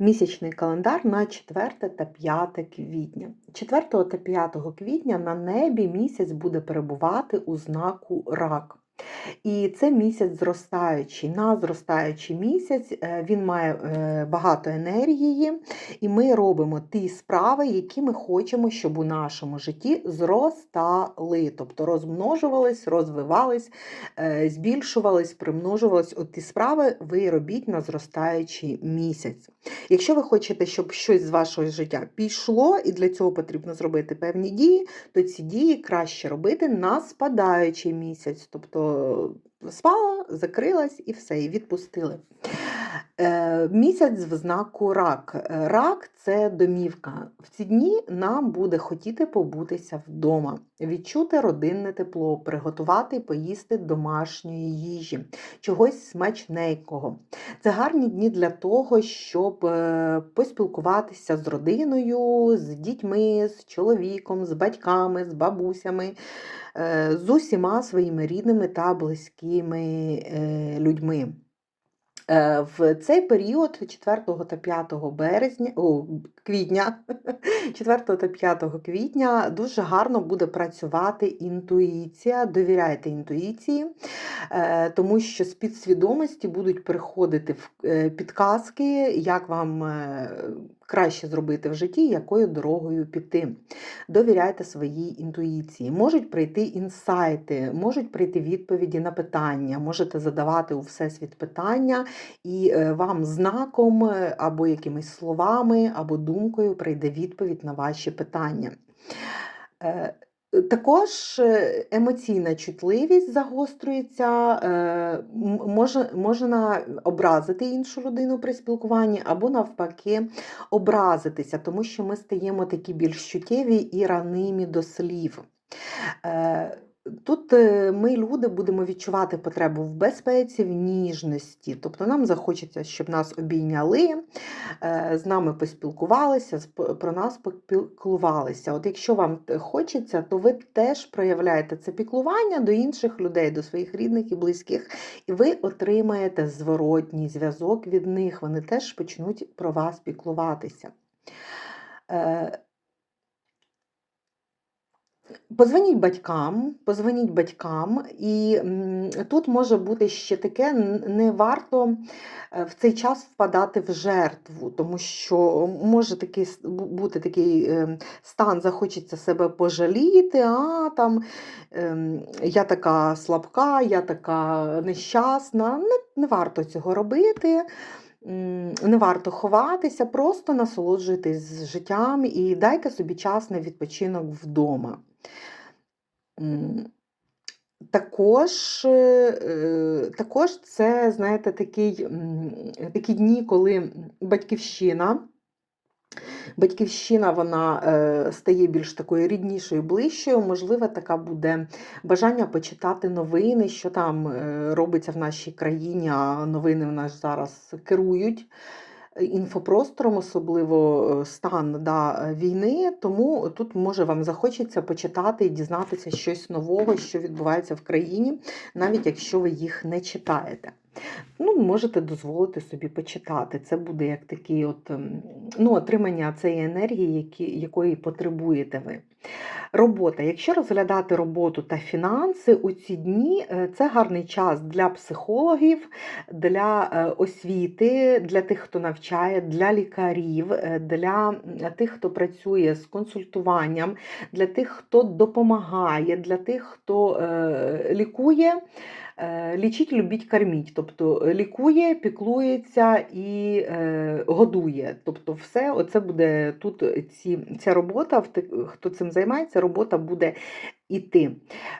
місячний календар на 4 та 5 квітня. 4 та 5 квітня на небі місяць буде перебувати у знаку рак. І це місяць зростаючий. На зростаючий місяць е, він має е, багато енергії, і ми робимо ті справи, які ми хочемо, щоб у нашому житті зростали, тобто розмножувались, розвивались, е, збільшувались, примножувались. От ті справи ви робіть на зростаючий місяць. Якщо ви хочете, щоб щось з вашого життя пішло, і для цього потрібно зробити певні дії, то ці дії краще робити на спадаючий місяць. Тобто спала, закрилась і все, і відпустили. Е, Місяць в знаку рак. Е, Рак це домівка. В ці дні нам буде хотіти побутися вдома, відчути родинне тепло, приготувати поїсти домашньої їжі, чогось смачненького. Це гарні дні для того, щоб е, поспілкуватися з родиною, з дітьми, з чоловіком, з батьками, з бабусями, з усіма своїми рідними та близькими людьми. Е, В цей період 4 та 5 березня, о, квітня, 4 та 5 квітня дуже гарно буде працювати інтуїція. Довіряйте інтуїції, е, тому що з підсвідомості будуть приходити е, підказки, як вам краще зробити в житті, якою дорогою піти. Довіряйте своїй інтуїції. Можуть прийти інсайти, можуть прийти відповіді на питання, можете задавати у всесвіт питання, і е, вам знаком е, або якимись словами, або думкою прийде відповідь на ваші питання. Е, Також е, емоційна чутливість загострюється, е, можна образити іншу людину при спілкуванні, або навпаки образитися, тому що ми стаємо такі більш чуттєві і ранимі до слів. Е, Тут е, ми, люди, будемо відчувати потребу в безпеці, в ніжності. Тобто нам захочеться, щоб нас обійняли, е, з нами поспілкувалися, про нас попіклувалися. От якщо вам хочеться, то ви теж проявляєте це піклування до інших людей, до своїх рідних і близьких, і ви отримаєте зворотній зв'язок від них. Вони теж почнуть про вас піклуватися. Позвоніть батькам, позвоніть батькам, і тут може бути ще таке, не варто е, в цей час впадати в жертву, тому що може такий, бути такий е, стан, захочеться себе пожаліти, а там ем, я така слабка, я така нещасна. Не, не варто цього робити. Не варто ховатися, просто насолоджуйтесь життям і дайте собі час на відпочинок вдома. Також, е, також це, знаєте, такий, такі дні, коли батьківщина. Батьківщина вона е, стає більш такою ріднішою, ближчою. Можливо, така буде бажання почитати новини, що там е, робиться в нашій країні, а новини в нас зараз керують інфопростором, особливо е, стан да, війни. Тому тут може вам захочеться почитати і дізнатися щось нового, що відбувається в країні, навіть якщо ви їх не читаєте. Ну, можете дозволити собі почитати. Це буде як такий от, ем, ну, отримання цієї енергії, які, якої потребуєте ви. Робота. Якщо розглядати роботу та фінанси у ці дні, е, це гарний час для психологів, для е, освіти, для тих, хто навчає, для лікарів, е, для тих, хто працює з консультуванням, для тих, хто допомагає, для тих, хто лікує. Е, Лічіть, любіть, корміть, тобто е, лікує, піклується і е, годує. Тобто, все оце буде тут ці, ця робота, хто цим займається, робота буде іти.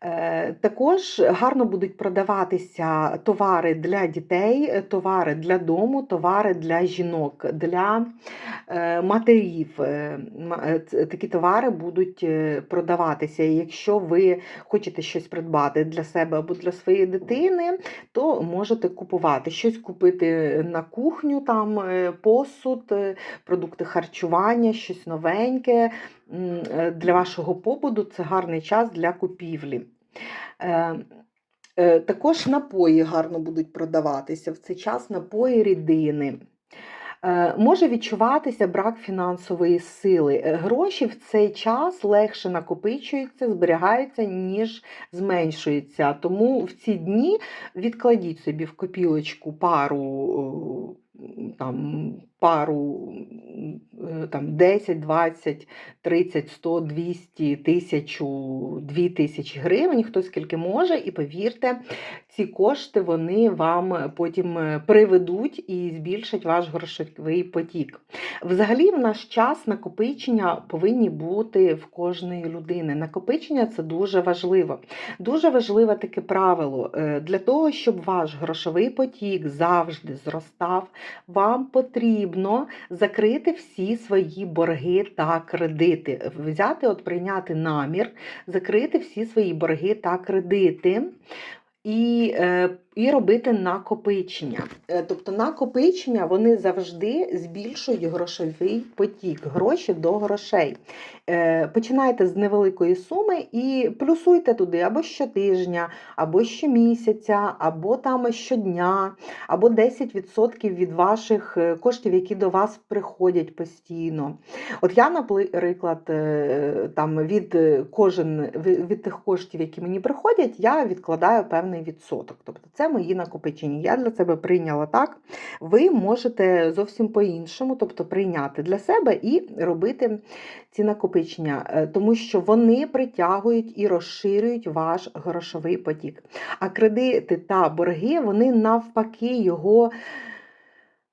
Е, також гарно будуть продаватися товари для дітей, товари для дому, товари для жінок, для е, матерів. Е, Такі товари будуть продаватися. І якщо ви хочете щось придбати для себе або для своєї дитини, то можете купувати. Щось купити на кухню, там посуд, продукти харчування, щось новеньке. Е, Для вашого побуду це гарний час для купівлі. Е, е, Також напої гарно будуть продаватися в цей час напої рідини. Може відчуватися брак фінансової сили. Гроші в цей час легше накопичуються, зберігаються, ніж зменшуються. Тому в ці дні відкладіть собі в копілочку пару. Там, пару там, 10, 20, 30, 100, 200, 1000, 2000 гривень, хто скільки може, і повірте, ці кошти вони вам потім е, приведуть і збільшать ваш грошовий потік. Взагалі, в наш час накопичення повинні бути в кожної людини. Накопичення це дуже важливо. Дуже важливе таке правило. Е, Для того, щоб ваш грошовий потік завжди зростав, вам потрібно закрити всі свої борги та кредити. Взяти, от прийняти намір, закрити всі свої борги та кредити. І, е, і робити накопичення. Е, Тобто накопичення вони завжди збільшують грошовий потік, гроші до грошей. Е, Починайте з невеликої суми і плюсуйте туди або щотижня, або щомісяця, або там щодня, або 10% від ваших е, коштів, які до вас приходять постійно. От я, наприклад, там від кожен від тих коштів, які мені приходять, я відкладаю певний відсоток. Тобто це мої накопичення. Я для себе прийняла так. Ви можете зовсім по-іншому, тобто прийняти для себе і робити ці накопичення, е, тому що вони притягують і розширюють ваш грошовий потік. А кредити та борги, вони навпаки його.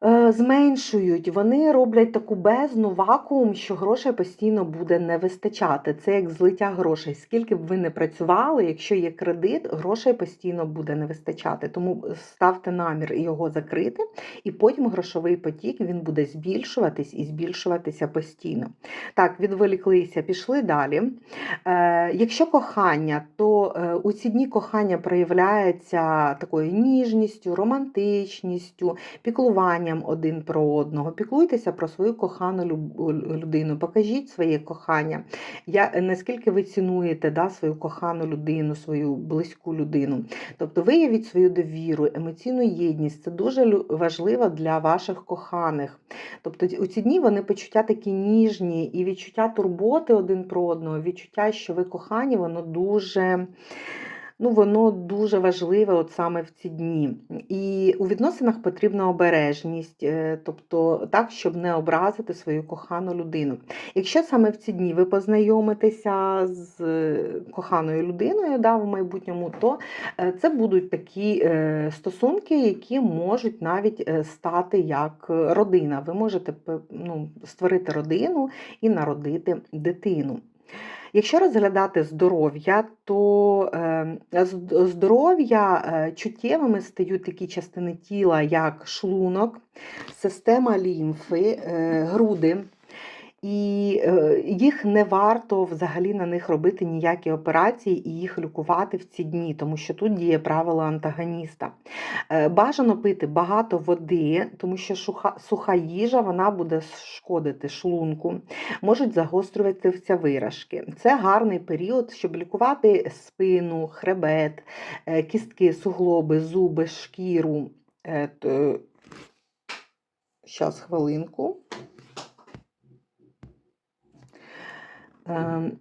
Е, Зменшують, вони роблять таку бездну вакуум, що грошей постійно буде не вистачати. Це як злиття грошей. Скільки б ви не працювали, якщо є кредит, грошей постійно буде не вистачати. Тому ставте намір його закрити, і потім грошовий потік він буде збільшуватись і збільшуватися постійно. Так, відволіклися, пішли далі. Е, якщо кохання, то е, у ці дні кохання проявляється такою ніжністю, романтичністю, піклуванням один про одного. Піклуйтеся про свою кохану людину, покажіть своє кохання. Я, наскільки ви цінуєте да, свою кохану людину, свою близьку людину. Тобто виявіть свою довіру, емоційну єдність. Це дуже важливо для ваших коханих. Тобто у ці дні вони почуття такі ніжні і відчуття турботи один про одного, відчуття, що ви кохані, воно дуже. Ну, воно дуже важливе от саме в ці дні. І у відносинах потрібна обережність, е, тобто так, щоб не образити свою кохану людину. Якщо саме в ці дні ви познайомитеся з е, коханою людиною да, в майбутньому, то е, це будуть такі стосунки, які можуть навіть стати як родина. Ви можете ну, створити родину і народити дитину. Якщо розглядати здоров'я, то е, здоров'я е, чуттєвими стають такі частини тіла, як шлунок, система лімфи, е, груди. І е, їх не варто взагалі на них робити ніякі операції і їх лікувати в ці дні, тому що тут діє правило антагоніста. Е, Бажано пити багато води, тому що суха, їжа вона буде шкодити шлунку, можуть загострюватися виражки. Це гарний період, щоб лікувати спину, хребет, е, кістки, суглоби, зуби, шкіру. Зараз хвилинку. um,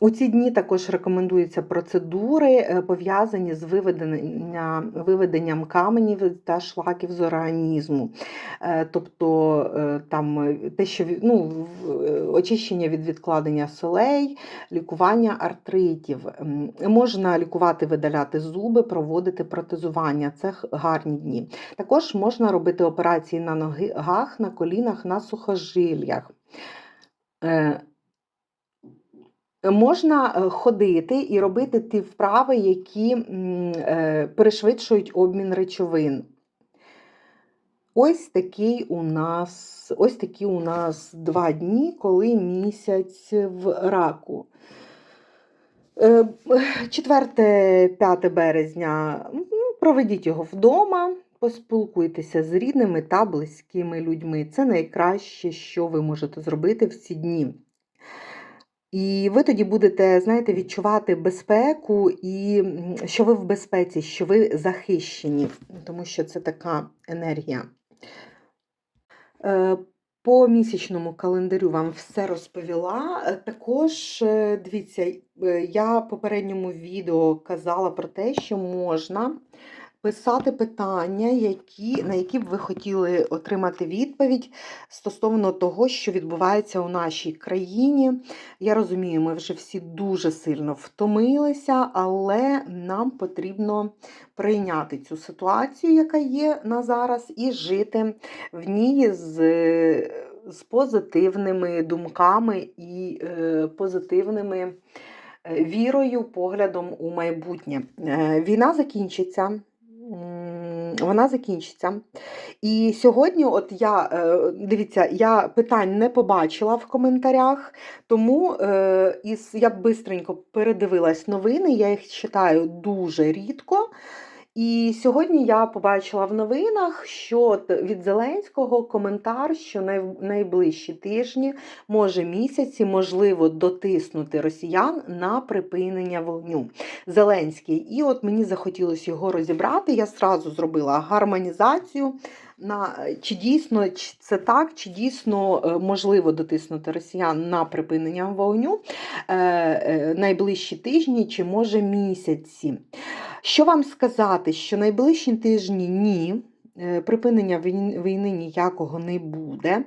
У ці дні також рекомендуються процедури, е, пов'язані з виведення, виведенням каменів та шлаків з організму. Е, Тобто е, там те, що ну, очищення від відкладення солей, лікування артритів. Можна лікувати, видаляти зуби, проводити протезування. Це гарні дні. Також можна робити операції на ногах, на колінах, на сухожиллях. Е, Можна е, ходити і робити ті вправи, які е, перешвидшують обмін речовин. Ось такий у нас, ось такі у нас два дні, коли місяць в раку. 4-5 березня проведіть його вдома, поспілкуйтеся з рідними та близькими людьми. Це найкраще, що ви можете зробити в ці дні. І ви тоді будете, знаєте, відчувати безпеку і що ви в безпеці, що ви захищені, тому що це така енергія. Е, По місячному календарю вам все розповіла. Е, Також е, дивіться, я в попередньому відео казала про те, що можна писати питання, які, на які б ви хотіли отримати відповідь стосовно того, що відбувається у нашій країні. Я розумію, ми вже всі дуже сильно втомилися, але нам потрібно прийняти цю ситуацію, яка є на зараз, і жити в ній з, з позитивними думками і е, позитивними е, вірою, поглядом у майбутнє. Е, Війна закінчиться. Вона закінчиться. І сьогодні, от я е, дивіться, я питань не побачила в коментарях, тому е, я бистренько передивилась новини, я їх читаю дуже рідко. І сьогодні я побачила в новинах, що від Зеленського коментар, що найближчі тижні, може місяці, можливо, дотиснути росіян на припинення вогню. Зеленський. І от мені захотілося його розібрати. Я зразу зробила гармонізацію. На чи дійсно це так, чи дійсно е, можливо дотиснути росіян на припинення вогню е, е, найближчі тижні, чи може місяці. Що вам сказати, що найближчі тижні ні. Е, Припинення війни ніякого не буде.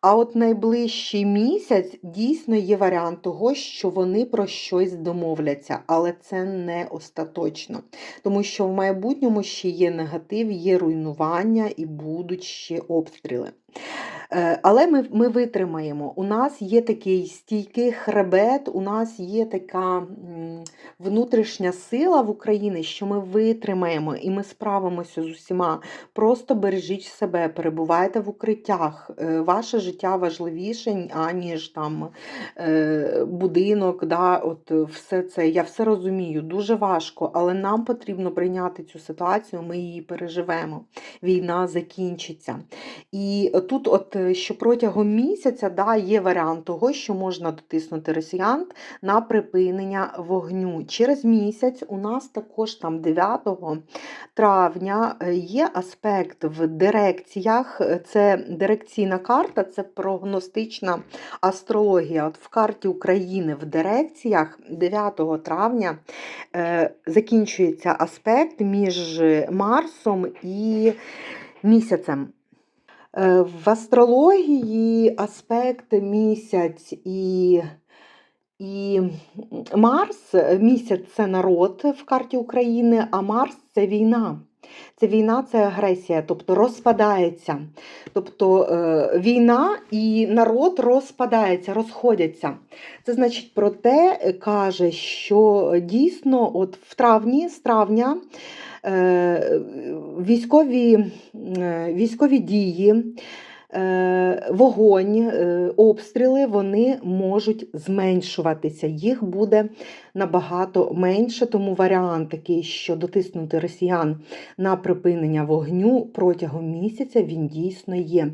А от найближчий місяць дійсно є варіант того, що вони про щось домовляться, але це не остаточно. Тому що в майбутньому ще є негатив, є руйнування і будуть ще обстріли. Е, Але ми, ми витримаємо. У нас є такий стійкий хребет, у нас є така внутрішня сила в Україні, що ми витримаємо і ми справимося з усіма. Просто бережіть себе, перебувайте в укриттях. Е, Ваше життя важливіше, аніж там е, будинок. Да, от все це. Я все розумію, дуже важко, але нам потрібно прийняти цю ситуацію, ми її переживемо. Війна закінчиться. І тут, от е, що протягом місяця да, є варіант того, що можна дотиснути росіян на припинення вогню. Через місяць у нас також там 9 травня е, є аспект в дирекціях. Е, Це дирекційна карта, це прогностична астрологія. От в карті України в дирекціях 9 травня закінчується аспект між Марсом і місяцем. Е, В астрології аспект місяць і, і Марс, місяць це народ в карті України, а Марс це війна. Це війна, це агресія, тобто розпадається. Тобто е, війна і народ розпадається, розходяться. Це значить про те, е, каже, що дійсно от в травні, з травня е, військові, військові дії, вогонь, е, обстріли вони можуть зменшуватися. Їх буде набагато менше, тому варіант такий, що дотиснути росіян на припинення вогню протягом місяця він дійсно є.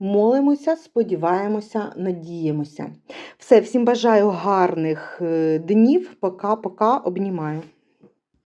Молимося, сподіваємося, надіємося. Все, всім бажаю гарних е, днів. Пока-пока, обнімаю.